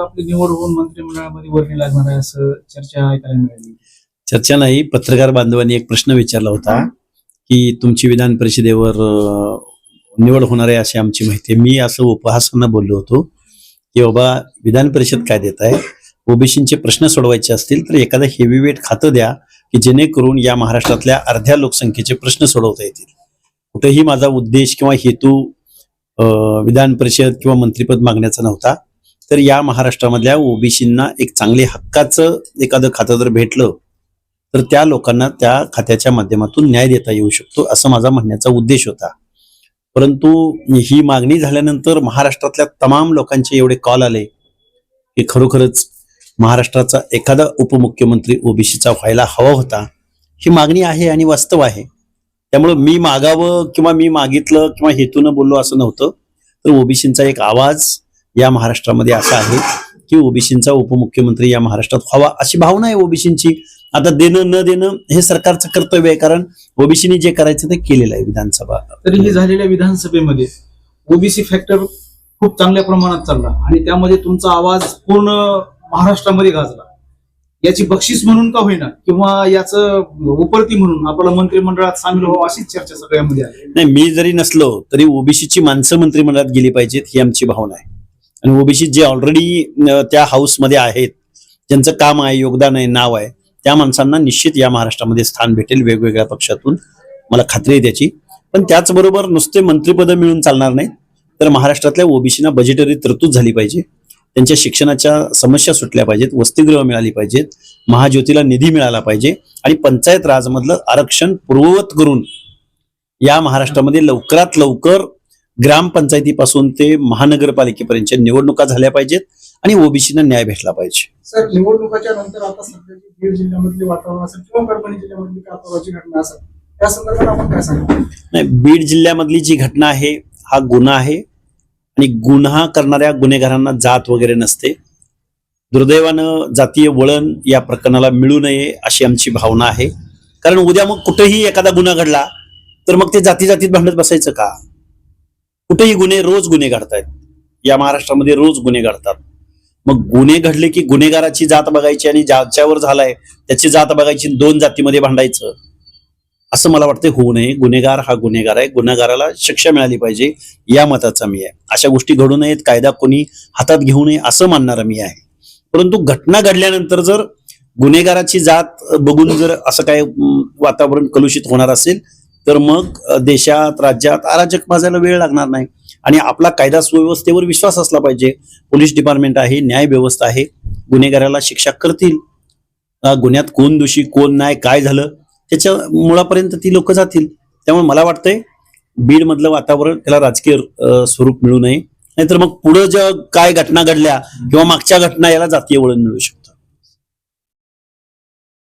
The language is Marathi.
आपली निवड होऊन मंत्रिमंडळामध्ये वर्णी लागणार आहे असं चर्चा ऐकायला मिळाली. चर्चा नाही पत्रकार बांधवांनी एक प्रश्न विचारला होता की तुमची विधान परिषदेवर निवड होणार आहे अशी आमची माहिती मी असं उपहासांना बोललो होतो की बाबा विधान परिषद काय देत आहे? ओबीसीचे प्रश्न सोडवायचे असतील तर एखादं हेवीवेट खातं द्या की जेणेकरून या महाराष्ट्रातल्या अर्ध्या लोकसंख्येचे प्रश्न सोडवता येतील. कुठेही माझा उद्देश किंवा हेतू विधान परिषद किंवा मंत्रिपद मागण्याचा नव्हता. तर या महाराष्ट्रामधल्या ओबीसींना एक चांगले हक्काचं एखादं खातं जर भेटलं तर त्या लोकांना त्या खात्याच्या माध्यमातून न्याय देता येऊ शकतो असं माझा म्हणण्याचा उद्देश होता. परंतु ही मागणी झाल्यानंतर महाराष्ट्रातल्या तमाम लोकांचे एवढे कॉल आले की खरोखरच महाराष्ट्राचा एखादा उपमुख्यमंत्री ओबीसीचा व्हायला हवा होता. ही मागणी आहे आणि वास्तव आहे. त्यामुळं मी मागावं किंवा मी मागितलं किंवा हेतूनं बोललो असं नव्हतं तर ओबीसींचा एक आवाज या महाराष्ट्रामध्ये असा आहे की ओबीसींचा उपमुख्यमंत्री या महाराष्ट्रात व्हावा अशी भावना आहे ओबीसींची. आता देणं न देणं हे सरकारचं कर्तव्य आहे कारण ओबीसीनी जे करायचं ते केलेलं आहे विधानसभा. तरीही झालेल्या विधानसभेमध्ये ओबीसी फॅक्टर खूप चांगल्या प्रमाणात चालला आणि त्यामध्ये तुमचा आवाज पूर्ण महाराष्ट्रामध्ये गाजला. याची बक्षीस म्हणून का होईना किंवा याचं उपरती म्हणून आपल्याला मंत्रिमंडळात सामील व्हावं अशीच चर्चा सगळ्यामध्ये आहे. नाही मी जरी नसलो तरी ओबीसीची माणसं मंत्रिमंडळात गेली पाहिजेत ही आमची भावना आहे. आणि ओबीसी जे ऑलरेडी त्या हाऊसमध्ये आहेत ज्यांचं काम आहे योगदान आहे नाव आहे त्या माणसांना निश्चित या महाराष्ट्रामध्ये स्थान भेटेल वेगवेगळ्या पक्षातून. मला खात्री आहे त्याची. पण त्याचबरोबर नुसते मंत्रिपद मिळून चालणार नाही तर महाराष्ट्रातल्या ओबीसीना बजेटरी तरतूद झाली पाहिजे. त्यांच्या शिक्षणाच्या समस्या सुटल्या पाहिजेत वसतिगृह मिळाली पाहिजेत महाज्योतीला निधी मिळाला पाहिजे आणि पंचायत राजमधलं आरक्षण पूर्ववत करून या महाराष्ट्रामध्ये लवकरात लवकर ग्रामपंचायतीपासून ते महानगरपालिकेपर्यंतच्या निवडणुका झाल्या पाहिजेत आणि ओबीसीना न्याय भेटला पाहिजे. सर निवडणुकाच्या नंतर आता सध्याची बीड जिल्ह्यामधली वातावरण असेल किंवा परभणी जिल्ह्यामधली कातोराची घटना असेल त्या संदर्भात आपण काय सांगा? नाही बीड जिल्ह्यामधली जी घटना आहे हा गुन्हा आहे आणि गुन्हा करणाऱ्या गुन्हेगारांना जात वगैरे नसते. दुर्दैवानं जातीय वळण या प्रकरणाला मिळू नये अशी आमची भावना आहे. कारण उद्या मग कुठेही एखादा गुन्हा घडला तर मग ते जाती जातीत भांडत बसायचं का? कुठेही गुन्हे रोज गुन्हे घडतायत. या महाराष्ट्रामध्ये रोज गुन्हे घडतात. मग गुन्हे घडले की गुन्हेगाराची जात बघायची आणि ज्याच्यावर झालाय त्याची जात बघायची दोन जातीमध्ये भांडायचं. असं मला वाटतं होऊ नये. गुन्हेगार हा गुन्हेगार आहे. गुन्हेगाराला शिक्षा मिळाली पाहिजे या मताचा मी आहे. अशा गोष्टी घडू नयेत. कायदा कोणी हातात घेऊ नये असं मानणारा मी आहे. परंतु घटना घडल्यानंतर जर गुन्हेगाराची जात बघून जर असं काय वातावरण कलुषित होणार असेल तर मग देशात राज्यात अराजक माजायला वेळ लागणार नाही. आणि आपला कायदा सुव्यवस्थेवर विश्वास असला पाहिजे. पोलीस डिपार्टमेंट आहे न्याय व्यवस्था आहे. गुन्हेगाराला शिक्षा करतील. गुन्ह्यात कोण दोषी कोण नाही काय झालं त्याच्या मुळापर्यंत ती लोक जातील. त्यामुळे मला वाटतंय बीड मधलं वातावरण त्याला राजकीय स्वरूप मिळू नये. नाहीतर मग पुढं ज्या काय घटना घडल्या किंवा मागच्या घटना याला जातीय वळण मिळू शकतो.